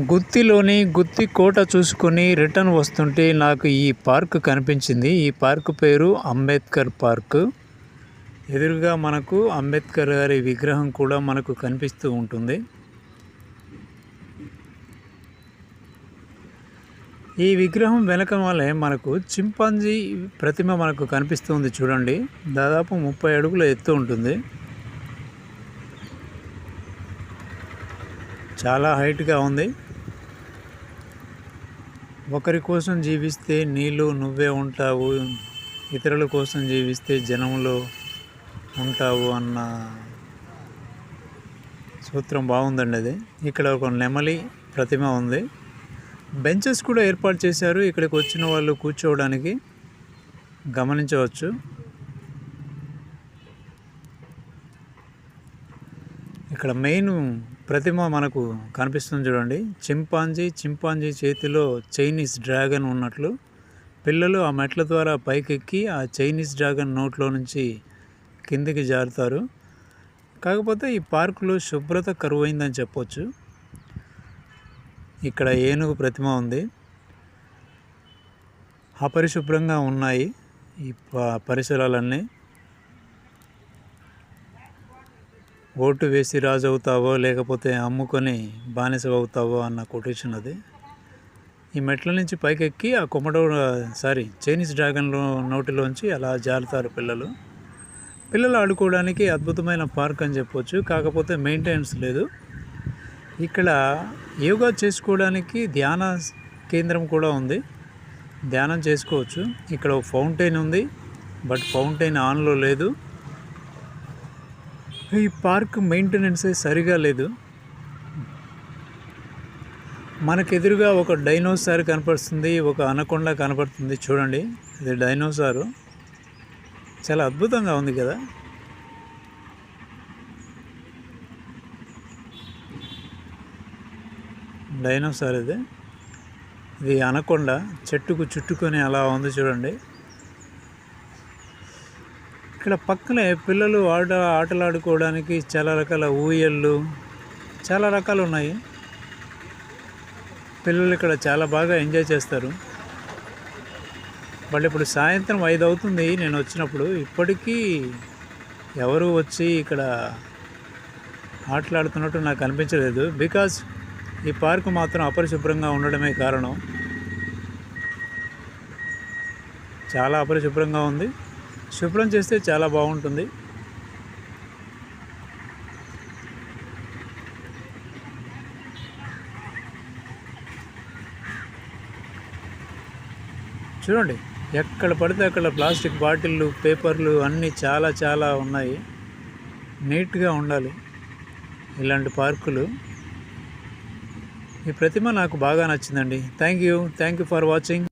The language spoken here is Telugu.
గుత్తిలోని గుత్తి కోట చూసుకొని రిటర్న్ వస్తుంటే నాకు ఈ పార్క్ కనిపించింది. ఈ పార్క్ పేరు అంబేద్కర్ పార్క్. ఎదురుగా మనకు అంబేద్కర్ గారి విగ్రహం కూడా మనకు కనిపిస్తూ ఉంటుంది. ఈ విగ్రహం వెనక వల్లే మనకు చింపాంజీ ప్రతిమ మనకు కనిపిస్తుంది చూడండి. దాదాపు ముప్పై అడుగుల ఎత్తు ఉంటుంది. చాలా హైట్గా ఉంది. ఒకరి కోసం జీవిస్తే నీళ్ళు నువ్వే ఉంటావు ఇతరుల కోసం జీవిస్తే జనంలో ఉంటావు అన్న సూత్రం బాగుందండి అది. ఇక్కడ ఒక నెమలి ప్రతిమ ఉంది. బెంచెస్ కూడా ఏర్పాటు చేశారు. ఇక్కడికి వచ్చిన వాళ్ళు కూర్చోవడానికి గమనించవచ్చు. ఇక్కడ మెయిన్ ప్రతిమ మనకు కనిపిస్తుంది చూడండి. చింపాంజీ చింపాంజీ చేతిలో చైనీస్ డ్రాగన్ ఉన్నట్లు పిల్లలు ఆ మెట్ల ద్వారా పైకెక్కి ఆ చైనీస్ డ్రాగన్ నోట్లో నుంచి కిందికి జారుతారు. కాకపోతే ఈ పార్కులో శుభ్రత కరువైందని చెప్పొచ్చు. ఇక్కడ ఏనుగు ప్రతిమ ఉంది. అపరిశుభ్రంగా ఉన్నాయి ఈ పరిసరాలన్నీ. ఓటు వేసి రాజు అవుతావో లేకపోతే అమ్ముకొని బానిసవవుతావో అన్న కొటేషన్ అది. ఈ మెట్ల నుంచి పైకెక్కి ఆ కొమ్మడో సారీ చైనీస్ డ్రాగన్లో నోటిలోంచి అలా జారుతారు పిల్లలు. పిల్లలు ఆడుకోవడానికి అద్భుతమైన పార్క్ అని చెప్పొచ్చు కాకపోతే మెయింటెనెన్స్ లేదు. ఇక్కడ యోగా చేసుకోవడానికి ధ్యాన కేంద్రం కూడా ఉంది. ధ్యానం చేసుకోవచ్చు. ఇక్కడ ఫౌంటైన్ ఉంది బట్ ఫౌంటైన్ ఆన్లో లేదు. ఈ పార్క్ మెయింటెనెన్స్ సరిగా లేదు. మనకు ఎదురుగా ఒక డైనోసార్ కనపడుతుంది ఒక అనకొండ కనపడుతుంది చూడండి. ఇది డైనోసారు. చాలా అద్భుతంగా ఉంది కదా. డైనోసార్ ఇది. ఇది అనకొండ చెట్టుకు చుట్టుకొని అలా ఉంది చూడండి. ఇక్కడ పక్కనే పిల్లలు ఆట ఆటలాడుకోవడానికి చాలా రకాల ఊయళ్ళు చాలా రకాలు ఉన్నాయి. పిల్లలు ఇక్కడ చాలా బాగా ఎంజాయ్ చేస్తారు. వాళ్ళు ఇప్పుడు సాయంత్రం ఐదు అవుతుంది నేను వచ్చినప్పుడు. ఇప్పటికీ ఎవరు వచ్చి ఇక్కడ ఆటలాడుతున్నట్టు నాకు అనిపించలేదు. బికాజ్ ఈ పార్క్ మాత్రం అపరిశుభ్రంగా ఉండడమే కారణం. చాలా అపరిశుభ్రంగా ఉంది. శుభ్రం చేస్తే చాలా బాగుంటుంది. చూడండి ఎక్కడ పడితే అక్కడ ప్లాస్టిక్ బాటిళ్ళు పేపర్లు అన్నీ చాలా చాలా ఉన్నాయి. నీట్గా ఉండాలి ఇలాంటి పార్కులు. ఈ ప్రతిమ నాకు బాగా నచ్చిందండి. Thank you. Thank you for watching.